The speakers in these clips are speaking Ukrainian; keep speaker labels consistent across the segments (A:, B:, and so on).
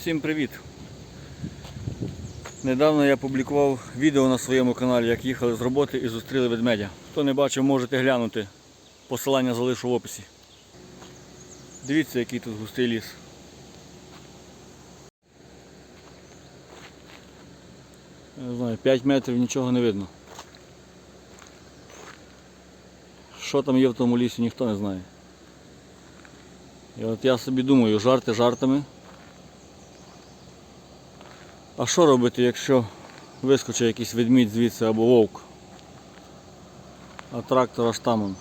A: Всім привіт! Недавно я публікував відео на своєму каналі, як їхали з роботи і зустріли ведмедя. Хто не бачив, можете глянути. Посилання залишу в описі. Дивіться, який тут густий ліс. Я не знаю, 5 метрів нічого не видно. Що там є в тому лісі, ніхто не знає. І от я собі думаю, жарти жартами. А що робити, якщо вискочить якийсь ведмідь звідси або вовк? А трактор аж там.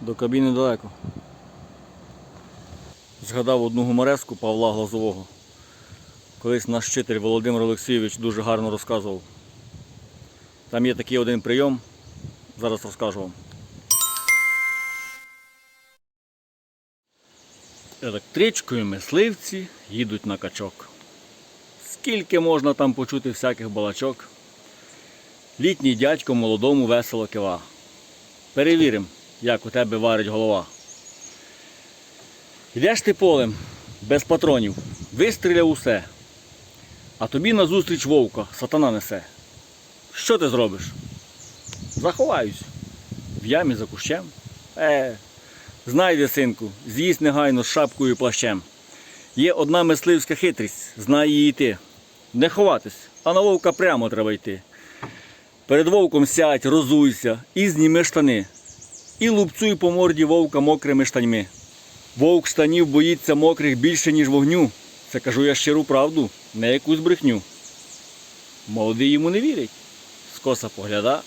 A: До кабіни далеко. Згадав одну гумореску Павла Глазового. Колись наш вчитель Володимир Олексійович дуже гарно розказував. Там є такий один прийом, зараз розкажу вам. Електричкою мисливці їдуть на качок. Скільки можна там почути всяких балачок? Літній дядько молодому весело кива. Перевіримо, як у тебе варить голова. Йдеш ти полем без патронів, вистріляв усе. А тобі назустріч вовка сатана несе. Що ти зробиш? Заховаюсь. В ямі за кущем. Е, знайди, синку, з'їсть негайно з шапкою і плащем. Є одна мисливська хитрість, знай її ти. Не ховатись, а на вовка прямо треба йти. Перед вовком сядь, розуйся і зніми штани. І лупцуй по морді вовка мокрими штаньми. Вовк штанів боїться мокрих більше, ніж вогню. Це кажу я щиру правду, не якусь брехню. Молодий йому не вірить. Скоса погляда.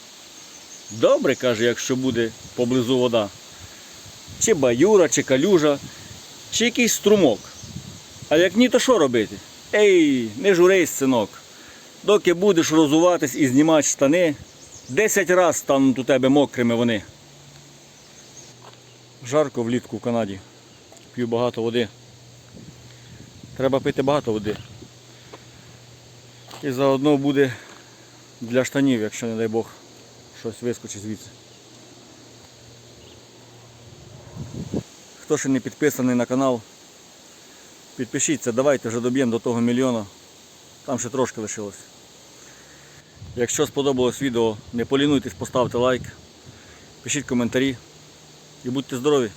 A: Добре, каже, якщо буде поблизу вода. Чи баюра, чи калюжа, чи якийсь струмок. А як ні, то що робити? Ей, не журись, синок. Доки будеш розуватись і знімати штани, десять раз стануть у тебе мокрими вони. Жарко влітку в Канаді. П'ю багато води. Треба пити багато води. І заодно буде для штанів, якщо, не дай Бог, щось вискочить звідси. Хто ще не підписаний на канал, підпишіться, давайте вже доб'ємо до того мільйона. Там ще трошки лишилось. Якщо сподобалось відео, не полінуйтесь, поставте лайк, пишіть коментарі і будьте здорові!